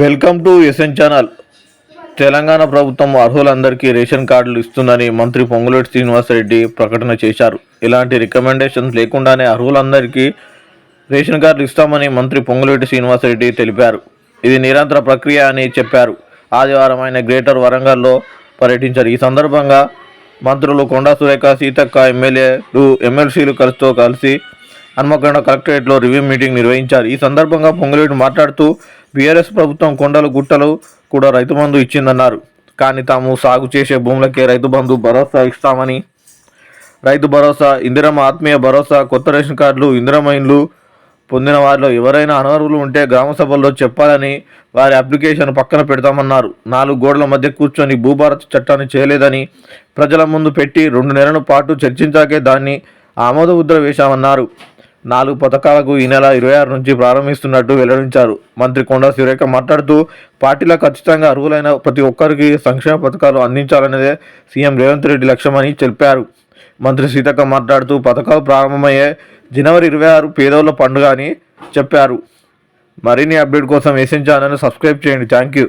Welcome to SN channel. Telangana ప్రభుత్వం అర్హులందరికీ ration కార్డులు ఇస్తుందని మంత్రి పొంగులేటి శ్రీనివాసరెడ్డి ప్రకటన చేశారు. ఇలాంటి రికమెండేషన్స్ లేకుండానే అర్హులందరికీ రేషన్ కార్డులు ఇస్తామని మంత్రి పొంగులేటి శ్రీనివాసరెడ్డి తెలిపారు. ఇది నిరంతర ప్రక్రియ అని చెప్పారు. ఆదివారం ఆయన గ్రేటర్ వరంగల్లో పర్యటించారు. ఈ సందర్భంగా మంత్రులు కొండా సురేఖ సీతక్క ఎమ్మెల్యేలు ఎమ్మెల్సీలు కలిసితో కలిసి హన్మకొండ కలెక్టరేట్లో రివ్యూ మీటింగ్ నిర్వహించారు. ఈ సందర్భంగా పొంగులేటి మాట్లాడుతూ బీఆర్ఎస్ ప్రభుత్వం కొండలు గుట్టలు కూడా రైతు బంధు ఇచ్చిందన్నారు. కానీ తాము సాగు చేసే భూములకే రైతు బంధు భరోసా ఇస్తామని రైతు భరోసా ఇందిరమ్మ ఆత్మీయ భరోసా కొత్త రేషన్ కార్డులు ఇందిరమ్మ ఇండ్లు పొందిన వారిలో ఎవరైనా అనర్హులు ఉంటే గ్రామ సభల్లో చెప్పాలని వారి అప్లికేషన్ పక్కన పెడతామన్నారు. నాలుగు గోడల మధ్య కూర్చొని భూభారత్ చట్టాన్ని చేయలేదని ప్రజల ముందు పెట్టి రెండు నెలల పాటు చర్చించాకే దాన్ని ఆమోద ముద్ర వేశామన్నారు. నాలుగు పథకాలకు ఈ నెల ఇరవై ఆరు నుంచి ప్రారంభిస్తున్నట్టు వెల్లడించారు. మంత్రి కొండా సురేఖ మాట్లాడుతూ పార్టీలో ఖచ్చితంగా అర్హులైన ప్రతి ఒక్కరికి సంక్షేమ పథకాలు అందించాలనేదే సీఎం రేవంత్ రెడ్డి లక్ష్యమని తెలిపారు మంత్రి సీతక్క మాట్లాడుతూ పథకాలు ప్రారంభమయ్యే జనవరి ఇరవై ఆరు పేదోళ్ళ పండుగ అని చెప్పారు. మరిన్ని అప్డేట్ కోసం ఎస్ఎన్ ఛానల్ని సబ్స్క్రైబ్ చేయండి. Thank you